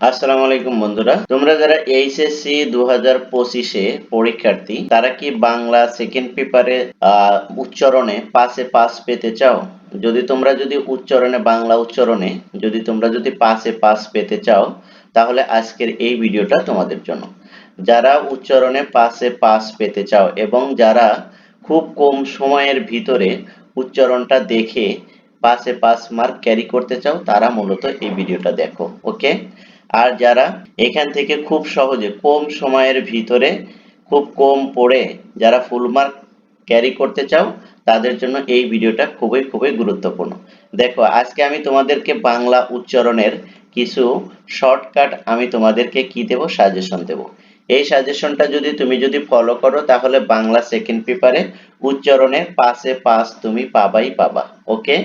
আসসালামু আলাইকুম বন্ধুরা। তোমরা যারা এইচএসসি দু হাজার পঁচিশে পরীক্ষার্থী, তারা কি বাংলা সেকেন্ড পেপারে উচ্চারণে পাশে পাস পেতে চাও? যদি তোমরা যদি উচ্চারণে বাংলা উচ্চারণে, যদি তোমরা যদি পাসে পাস পেতে চাও, তাহলে আজকের এই ভিডিওটা তোমাদের জন্য। যারা উচ্চারণে পাসে পাস পেতে চাও এবং যারা খুব কম সময়ের ভিতরে উচ্চারণটা দেখে পাশে পাস মার্ক ক্যারি করতে চাও, তারা মূলত এই ভিডিওটা দেখো ওকে আর যারা এখান থেকে খুব সহজে, কম সময়ের ভিতরে খুব কম পড়ে যারা ফুল মার্ক ক্যারি করতে চাও, তাদের জন্য এই ভিডিওটা খুবই খুবই গুরুত্বপূর্ণ। দেখো, আজকে আমি তোমাদেরকে বাংলা উচ্চারণের কিছু শর্টকাট আমি তোমাদেরকে কি দেব? সাজেশন দেব। এই সাজেশনটা যদি তুমি যদি ফলো করো, তাহলে বাংলা সেকেন্ড পেপারে উচ্চারণে পাশে পাস তুমি পাবাই পাবা। ওকে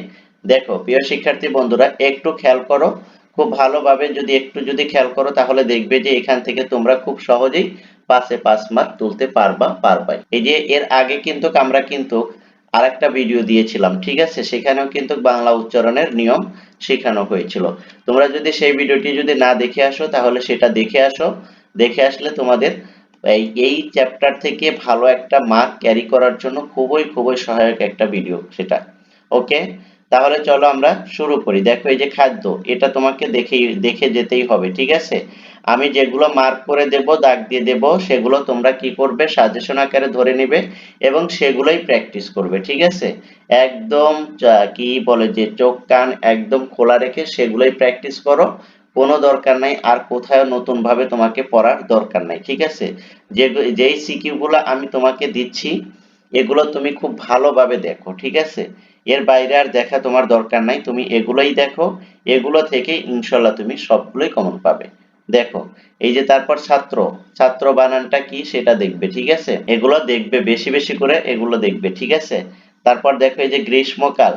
দেখো, প্রিয় শিক্ষার্থী বন্ধুরা, একটু খেয়াল করো খুব ভালোভাবে যদি একটু যদি খেয়াল করো, তাহলে দেখবে যে এখান থেকে তোমরা খুব সহজেই পাশে পাস মার্ক তুলতে পারবা, পারবাই। এই যে এর আগে কিন্তু আমরা কিন্তু আরেকটা ভিডিও দিয়েছিলাম, ঠিক আছে? সেখানেও কিন্তু বাংলা উচ্চারণের নিয়ম শেখানো হয়েছিল। তোমরা যদি সেই ভিডিওটি যদি না দেখে আসো, তাহলে সেটা দেখে আসো। দেখে আসলে তোমাদের এই চ্যাপ্টার থেকে ভালো একটা মার্ক ক্যারি করার জন্য খুবই খুবই সহায়ক একটা ভিডিও সেটা। ওকে তাহলে চলো আমরা শুরু করি। দেখো এই যে খাদ্য, এটা তোমাকে দেখে দেখে যেতেই হবে, ঠিক আছে? আমি যেগুলো মার্ক করে দেব, দাগ দিয়ে দেব, সেগুলো তোমরা কি করবে সাজেশন আকারে ধরে নিবে এবং সেগুলোই প্র্যাকটিস করবে, ঠিক আছে? একদম কি বলে যে চোখ, কান একদম খোলা রেখে সেগুলোই প্র্যাকটিস করো। কোনো দরকার নাই, আর কোথাও নতুন ভাবে তোমাকে পড়ার দরকার নাই, ঠিক আছে? যে, যেই সিকিউগুলো আমি তোমাকে দিচ্ছি এগুলো তুমি খুব ভালোভাবে দেখো, ঠিক আছে? এর বাইরে আর দেখা তোমার দরকার নাই, তুমি এগুলোই দেখো, এগুলো থেকে ইনশাল্লাহ তুমি সবগুলোই কমন পাবে। দেখো, এই যে তারপর ছাত্র ছাত্র বানানটা কি সেটা দেখবে, ঠিক আছে? এগুলো দেখবে বেশি বেশি করে, এগুলো দেখবে, ঠিক আছে? তারপর দেখো এই যে গ্রীষ্মকাল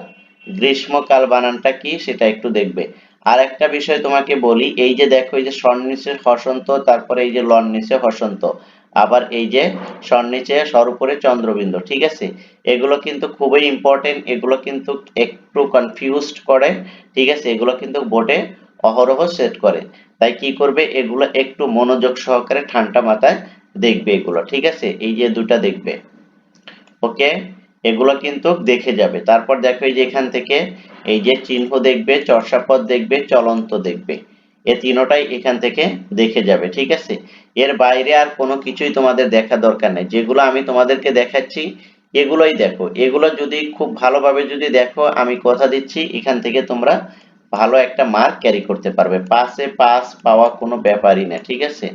গ্রীষ্মকাল বানানটা কি সেটা একটু দেখবে। আর একটা বিষয় তোমাকে বলি, এই যে দেখো এই যে স্বর্ণিচে হসন্ত, তারপরে এই যে লন হসন্ত আবার এই যে স্বর্ণিচে স্বর উপরে চন্দ্রবিন্দু, ঠিক আছে? এগুলো কিন্তু খুবই ইম্পর্টেন্ট এগুলো কিন্তু একটু কনফিউজড করে, ঠিক আছে? এগুলো কিন্তু বোর্ডে অহরহ সেট করে। তাই কি করবে? এগুলো একটু মনোযোগ সহকারে ঠান্ডা মাথায় দেখবে এগুলো, ঠিক আছে? এই যে দুটা দেখবে। ওকে এগুলো কিন্তু দেখে যাবে। তারপর দেখো এই যে এখান থেকে এই যে চিহ্ন দেখবে চর্ষাপদ দেখবে, চলন্ত দেখবে। এ তিনোটাই এখান থেকে দেখে যাবে, ঠিক আছে? এর বাইরে আর কোনো কিছুই তোমাদের দেখা দরকার নেই। যেগুলো আমি তোমাদেরকে দেখাচ্ছি, এগুলোই দেখো। এগুলো যদি খুব ভালোভাবে যদি দেখো, আমি কথা দিচ্ছি, এখান থেকে তোমরা ভালো একটা মার্ক ক্যারি করতে পারবে। পাসে পাস পাওয়া কোনো ব্যাপারই না, ঠিক আছে?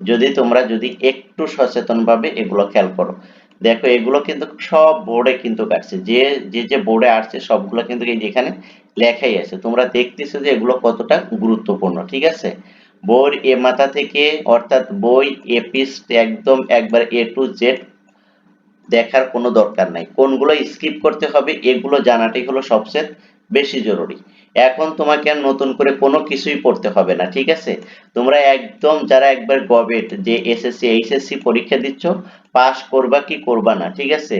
যদি তোমরা যদি একটু সচেতনভাবে এগুলো খেয়াল করো। দেখো, এগুলো কিন্তু সব বোর্ডে কিন্তু আসছে যে যে যে বোর্ডে আসছে, সবগুলো কিন্তু এই যেখানে লেখাই আছে। তোমরা দেখতেছো যে এগুলো কতটা গুরুত্বপূর্ণ, ঠিক আছে? বই এ মাথা থেকে, অর্থাৎ বই এ পিস একদম একবার এ টু জেড দেখার কোনো দরকার নাই। কোনগুলো স্কিপ করতে হবে, এগুলো জানাটাই হলো সবচেয়ে বেশি জরুরি। এখন তোমাকে আর নতুন করে কোনো কিছুই পড়তে হবে না, ঠিক আছে? তোমরা একদম যারা একবার গভেট যে এসএসসি, এইচএসসি পরীক্ষা দিচ্ছ পাস করবা কি করবা না, ঠিক আছে?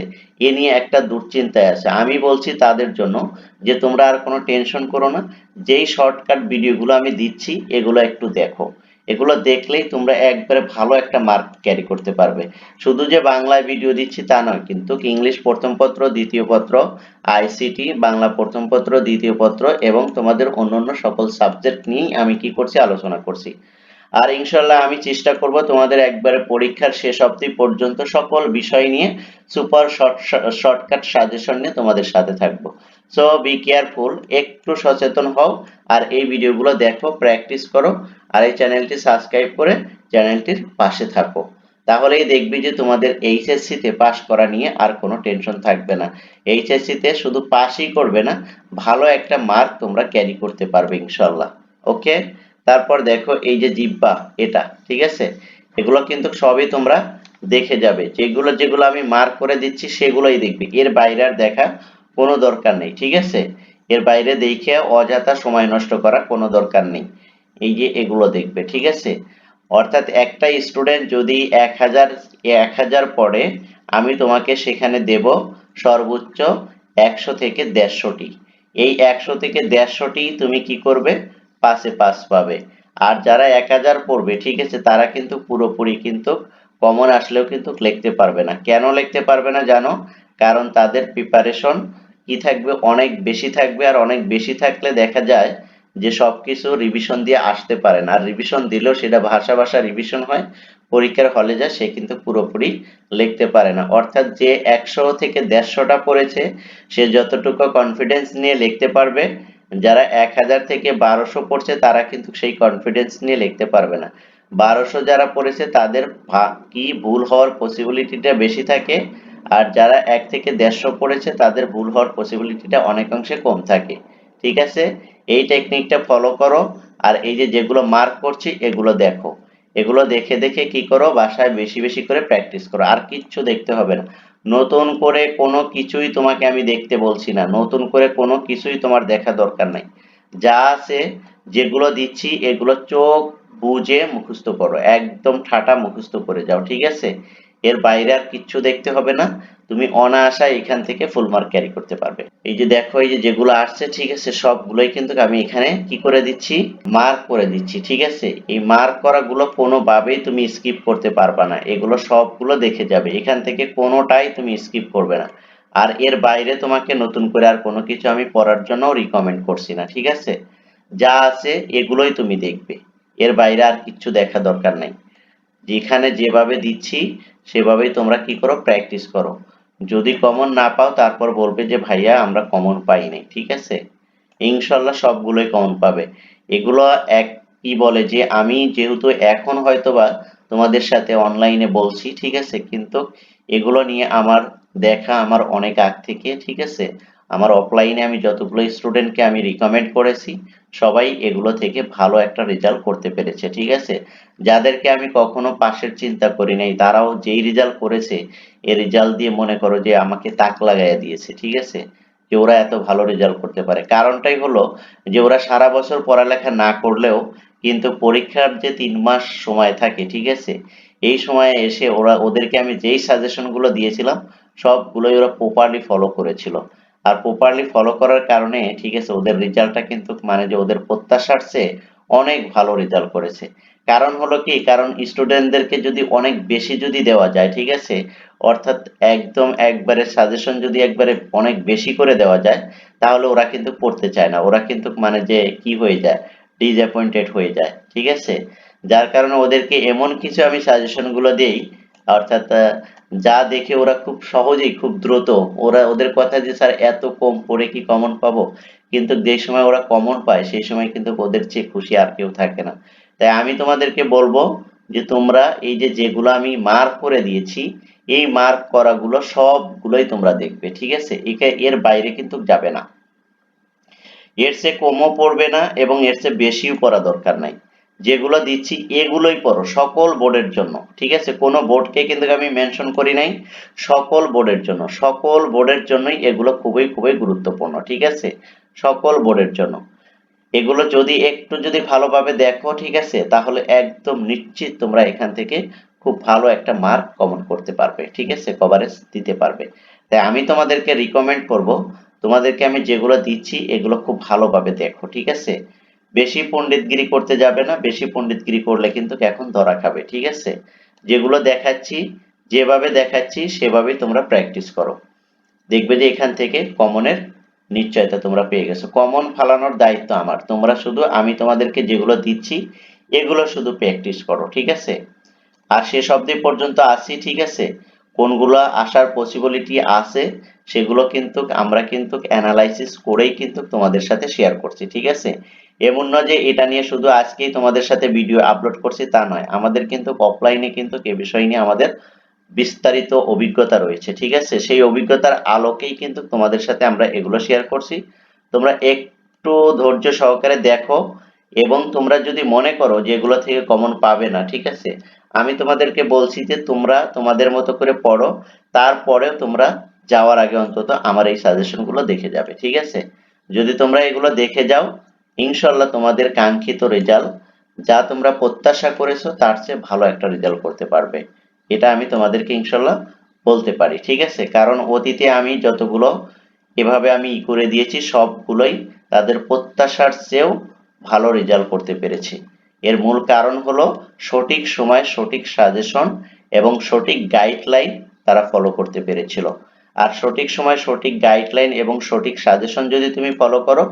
এ নিয়ে একটা দুশ্চিন্তায় আছে। আমি বলছি তাদের জন্য যে, তোমরা আর কোনো টেনশন করো না। যেই শর্টকাট ভিডিওগুলো আমি দিচ্ছি, এগুলো একটু দেখো। এগুলো দেখলেই তোমরা একবারে ভালো একটা মার্ক ক্যারি করতে পারবে। শুধু যে বাংলায় ভিডিও দিচ্ছি তা নয়, কিন্তু ইংলিশ প্রথম পত্র, দ্বিতীয় পত্র আইসিটি বাংলা প্রথম পত্র, দ্বিতীয় পত্র এবং তোমাদের অন্যান্য সকল সাবজেক্ট নিয়েই আমি কি করছি, আলোচনা করছি। আর ইনশাল্লাহ আমি চেষ্টা করব তোমাদের একবারে পরীক্ষার শেষ অবধি পর্যন্ত সকল বিষয় নিয়ে সুপার শর্ট শর্টকাট সাজেশন নিয়ে তোমাদের সাথে থাকব। সো বি কেয়ারফুল একটু সচেতন হও আর এই ভিডিওগুলো দেখো প্র্যাকটিস করো আর এই চ্যানেলটি সাবস্ক্রাইব করে চ্যানেলটির পাশে থাকো। তাহলেই দেখবি যে তোমাদের এইচএসসিতে পাশ করা নিয়ে আর কোনো টেনশন থাকবে না। এইচএসসিতে শুধু পাসই করবে না, ভালো একটা মার্ক তোমরা ক্যারি করতে পারবে ইনশাল্লাহ ওকে তারপর দেখো এই যে জিব্বা, এটা, ঠিক আছে? এগুলো কিন্তু সবই তোমরা দেখে যাবে। যেগুলো যেগুলো আমি মার্ক করে দিচ্ছি, সেগুলোই দেখবে। এর বাইরে আর দেখা কোনো দরকার নেই, ঠিক আছে? এর বাইরে দেখে অযথা সময় নষ্ট করা কোনো দরকার নেই। এই যে এগুলো দেখবে, ঠিক আছে? অর্থাৎ একটা স্টুডেন্ট যদি এক হাজার এক হাজার পড়ে, আমি তোমাকে সেখানে দেব সর্বোচ্চ একশো থেকে দেড়শোটি। এই একশো থেকে দেড়শোটি তুমি কি করবে? পাশে পাস পাবে। আর যারা এক হাজার পড়বে, ঠিক আছে, তারা কিন্তু পুরোপুরি কিন্তু কমন আসলেও কিন্তু লিখতে পারবে না। কেন লিখতে পারবে না জানো? কারণ তাদের প্রিপারেশন কি থাকবে? অনেক বেশি থাকবে আর অনেক বেশি থাকলে দেখা যায় যে সবকিছু রিভিশন দিয়ে আসতে পারে না। আর রিভিশন দিলেও সেটা ভাষা ভাষা রিভিশন হয়, পরীক্ষার হলে যায়, সে কিন্তু পুরোপুরি লিখতে পারে না। অর্থাৎ যে একশো থেকে দেড়শোটা পড়েছে, সে যতটুকু কনফিডেন্স নিয়ে লিখতে পারবে যারা এক হাজার থেকে বারোশো পড়ছে, তারা কিন্তু সেই কনফিডেন্স নিয়ে লিখতে পারবে না। বারোশো যারা পড়েছে, তাদের কি ভুল হওয়ার পসিবিলিটিটা বেশি থাকে। আর যারা এক থেকে দেড়শো পড়েছে, তাদের ভুল হওয়ার পসিবিলিটিটা অনেকাংশে কম থাকে। ঠিক আছে? এই টেকনিকটা ফলো করো। আর এই যে যেগুলো মার্ক করছি, এগুলো দেখো। এগুলো দেখে দেখে কি করো? বাসায় বেশি বেশি করে প্র্যাকটিস করো। আর কিচ্ছু দেখতে হবে না। নতুন করে কোনো কিছুই তোমাকে আমি দেখতে বলছি না। নতুন করে কোনো কিছুই তোমার দেখা দরকার নাই। যা আছে, যেগুলো দিচ্ছি, এগুলো চোখ বুঝে মুখস্থ করো। একদম ঠাটা মুখস্থ করে যাও, ঠিক আছে? এর বাইরে আর কিচ্ছু দেখতে হবে না। তুমি অনায়াসায় এখান থেকে ফুল মার্ক ক্যারি করতে পারবে। এই যে দেখো, এই যেগুলো আসছে, ঠিক আছে, সবগুলোই কিন্তু আমি এখানে কি করে দিচ্ছি? মার্ক করে দিচ্ছি, ঠিক আছে? এই মার্ক করাগুলো কোনোভাবেই তুমি স্কিপ করতে পারবা না। এগুলো সবগুলো দেখে যাবে। এখান থেকে কোনোটাই তুমি স্কিপ করবে না। আর এর বাইরে তোমাকে নতুন করে আর কোনো কিছু আমি পড়ার জন্য রিকমেন্ড করছি না, ঠিক আছে? যা আছে, এগুলোই তুমি দেখবে। এর বাইরে আর কিচ্ছু দেখা দরকার নাই। যেখানে যেভাবে দিচ্ছি সেভাবেই তোমরা কি করো? প্র্যাকটিস করো। যদি কমন না পাও, তারপর বলবে যে, ভাইয়া, আমরা কমন পাইনি ঠিক আছে? ইনশাল্লাহ সবগুলোই কমন পাবে। এগুলো এক কি বলে যে, আমি যেহেতু এখন হয়তোবা তোমাদের সাথে অনলাইনে বলছি, ঠিক আছে? কিন্তু এগুলো নিয়ে আমার দেখা আমার অনেক আগ থেকে, ঠিক আছে? আমার অফলাইনে আমি যতগুলো স্টুডেন্টকে আমি রিকমেন্ড করেছি সবাই এগুলো থেকে ভালো একটা রেজাল্ট করতে পেরেছে, ঠিক আছে? যাদেরকে আমি কখনো পাশের চিন্তা করি নাই, তারাও যেই রেজাল্ট করেছে এই রেজাল্ট দিয়ে মনে করো যে আমাকে তাক লাগাইয়া দিয়েছে, ঠিক আছে? যে ওরা এত ভালো রেজাল্ট করতে পারে। কারণটাই হলো যে ওরা সারা বছর পড়ালেখা না করলেও কিন্তু পরীক্ষার যে তিন মাস সময় থাকে, ঠিক আছে? এই সময়ে এসে ওরা, ওদেরকে আমি যেই সাজেশনগুলো দিয়েছিলাম, সবগুলোই ওরা প্রপারলি ফলো করেছিল। আর প্রপারলি ফলো করার কারণে, ঠিক আছে, ওদের রেজাল্টটা কিন্তু মানে যে ওদের প্রত্যাশার চেয়ে অনেক ভালো রেজাল্ট করেছে। কারণ হলো কি? কারণ স্টুডেন্টদেরকে যদি অনেক বেশি যদি দেওয়া যায়, ঠিক আছে, অর্থাৎ একদম একবারে সাজেশন যদি একবারে অনেক বেশি করে দেওয়া যায়, তাহলে ওরা কিন্তু পড়তে চায় না। ওরা কিন্তু মানে যে কি হয়ে যায় ডিসঅ্যাপয়েন্টেড হয়ে যায়, ঠিক আছে? যার কারণে ওদেরকে এমন কিছু আমি সাজেশনগুলো দেই, অর্থাৎ যা দেখে ওরা খুব সহজেই, খুব দ্রুত, ওরা ওদের কথা যে, স্যার, এত কম পড়ে কি কমন পাবো? কিন্তু যে সময় ওরা কমন পায়, সেই সময় কিন্তু ওদের চেয়ে খুশি আর কেউ থাকে না। তাই আমি তোমাদেরকে বলব যে, তোমরা এই যে, যেগুলো আমি মার্ক করে দিয়েছি, এই মার্ক করাগুলো সবগুলোই তোমরা দেখবে, ঠিক আছে? একে, এর বাইরে কিন্তু যাবে না। এর চেয়ে কমও পড়বে না এবং এর চেয়ে বেশিও পড়া দরকার নাই। যেগুলো দিচ্ছি, এগুলোই পড়ো সকল বোর্ডের জন্য, ঠিক আছে? কোনো বোর্ডকে কিন্তু আমি মেনশন করি নাই, সকল বোর্ডের জন্য, সকল বোর্ডের জন্যই এগুলো খুবই খুবই গুরুত্বপূর্ণ, ঠিক আছে? সকল বোর্ডের জন্য। এগুলো যদি একটু যদি ভালোভাবে দেখো, ঠিক আছে? তাহলে একদম নিশ্চিত তোমরা এখান থেকে খুব ভালো একটা মার্ক কমন করতে পারবে, ঠিক আছে? কভারেজ দিতে পারবে। তাই আমি তোমাদেরকে রিকমেন্ড করব, তোমাদেরকে আমি যেগুলো দিচ্ছি, এগুলো খুব ভালোভাবে দেখো, ঠিক আছে? বেশি পণ্ডিতগিরি করতে যাবে না, বেশি পণ্ডিতগিরি করলে কিন্তু এখন ধরা খাবে, ঠিক আছে? যেগুলো দেখাচ্ছি, যেভাবে দেখাচ্ছি, সেভাবেই তোমরা প্র্যাকটিস করো। দেখবে যে এখান থেকে কমনের নিশ্চয়তা তোমরা পেয়ে গেছো। কমন ফালানোর দায়িত্ব আমার। তোমরা শুধু, আমি তোমাদেরকে যেগুলো দিচ্ছি, এগুলো শুধু প্র্যাকটিস করো, ঠিক আছে? আর শেষ অবধি পর্যন্ত আসি, ঠিক আছে? কোনগুলো আসার পসিবিলিটি আছে, সেগুলো কিন্তু আমরা কিন্তু অ্যানালাইসিস করেই কিন্তু তোমাদের সাথে শেয়ার করছি, ঠিক আছে? এমন নয় যে এটা নিয়ে শুধু আজকেই তোমাদের সাথে ভিডিও আপলোড করছি তা নয়। আমাদের কিন্তু অফলাইনে কিন্তু এ বিষয় নিয়ে আমাদের বিস্তারিত অভিজ্ঞতা রয়েছে, ঠিক আছে? সেই অভিজ্ঞতার আলোকেই কিন্তু তোমাদের সাথে আমরা এগুলো শেয়ার করছি। তোমরা একটু ধৈর্য সহকারে দেখো এবং তোমরা যদি মনে করো যে এগুলো থেকে কমন পাবে না, ঠিক আছে? আমি তোমাদেরকে বলছি যে তোমরা তোমাদের মতো করে পড়ো, তারপরেও তোমরা যাওয়ার আগে অন্তত আমার এই সাজেশনগুলো দেখে যাবে, ঠিক আছে? যদি তোমরা এগুলো দেখে যাও ইনশাল্লাহ তোমাদের কাঙ্ক্ষিত রেজাল্ট যা তোমরা প্রত্যাশা করেছ, তার চেয়ে ভালো একটা রেজাল্ট করতে পারবে। এটা আমি তোমাদেরকে ইনশাল্লাহ বলতে পারি, ঠিক আছে? কারণ অতীতে আমি যতগুলো এভাবে আমি ই করে দিয়েছি, সবগুলোই তাদের প্রত্যাশার চেয়েও ভালো রেজাল্ট করতে পেরেছি। এর মূল কারণ হলো সঠিক সময়, সঠিক সাজেশন এবং সঠিক গাইডলাইন তারা ফলো করতে পেরেছিল। আর সঠিক সময়, সঠিক গাইডলাইন এবং সঠিক সাজেশন যদি তুমি ফলো করো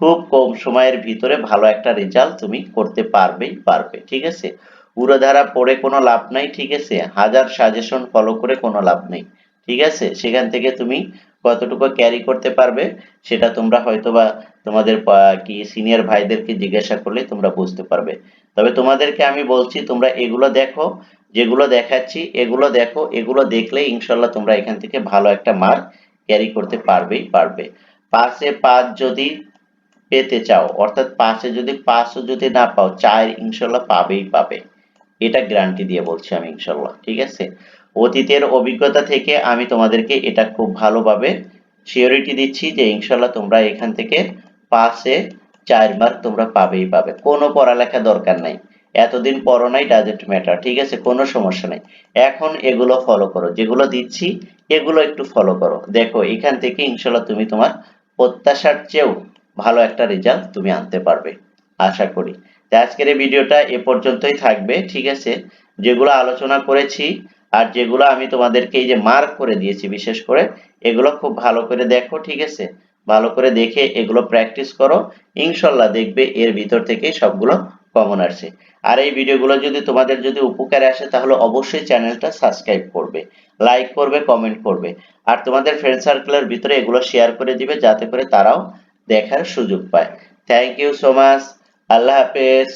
খুব কম সময়ের ভিতরে ভালো একটা রেজাল্ট তুমি করতে পারবেই পারবে, ঠিক আছে? উড়োধারা পড়ে কোনো লাভ নাই, ঠিক আছে? হাজার সাজেশন ফলো করে কোনো লাভ নেই, ঠিক আছে? সেখান থেকে তুমি কতটুকু ক্যারি করতে পারবে সেটা তোমরা হয়তোবা তোমাদের কি সিনিয়র ভাইদেরকে জিজ্ঞাসা করলে তোমরা বুঝতে পারবে। তবে তোমাদেরকে আমি বলছি, তোমরা এগুলো দেখো, যেগুলো দেখাচ্ছি, এগুলো দেখো, এগুলো দেখলে ইনশাল্লাহ তোমরা এখান থেকে ভালো একটা মার্ক ক্যারি করতে পারবেই পারবে। পাঁচে পাঁচ যদি পেতে চাও, অর্থাৎ পাঁচে যদি, পাঁচও যদি না পাও চার ইনশাল্লাহ পাবেই পাবে। এটা গ্যারান্টি দিয়ে বলছি আমি ইনশাল্লাহ, ঠিক আছে? অতীতের অভিজ্ঞতা থেকে আমি তোমাদেরকে এটা খুব ভালোভাবে সিওরিটি দিচ্ছি যে ইনশাল্লাহ তোমরা এখান থেকে পাঁচে চার মার্ক তোমরা পাবেই পাবে। কোনো পড়ালেখা দরকার নাই। এতদিন পড়ো নাই ডাজেন্ট ম্যাটার ঠিক আছে? কোনো সমস্যা নেই। এখন এগুলো ফলো করো, যেগুলো দিচ্ছি, এগুলো একটু ফলো করো। দেখো, এখান থেকে ইনশাল্লাহ তুমি তোমার প্রত্যাশার চেয়েও ভালো একটা রেজাল্ট তুমি আনতে পারবে, আশা করি। তো আজকের এই ভিডিওটা এ পর্যন্তই থাকবে, ঠিক আছে? যেগুলো আলোচনা করেছি আর যেগুলো আমি তোমাদেরকে এই যে মার্ক করে দিয়েছি, বিশেষ করে, এগুলো খুব ভালো করে দেখো, ঠিক আছে? ভালো করে দেখে এগুলো প্র্যাকটিস করো, ইনশাল্লাহ দেখবে এর ভিতর থেকে সবগুলো কমন আসছে। আর এই ভিডিওগুলো যদি তোমাদের যদি উপকারে আসে, তাহলে অবশ্যই চ্যানেলটা সাবস্ক্রাইব করবে লাইক করবে কমেন্ট করবে। আর তোমাদের ফ্রেন্ড সার্কেলের ভিতরে এগুলো শেয়ার করে দিবে, যাতে করে তারাও দেখার সুযোগ পায়। থ্যাংক ইউ সো মাচ আল্লাহ হাফেজ।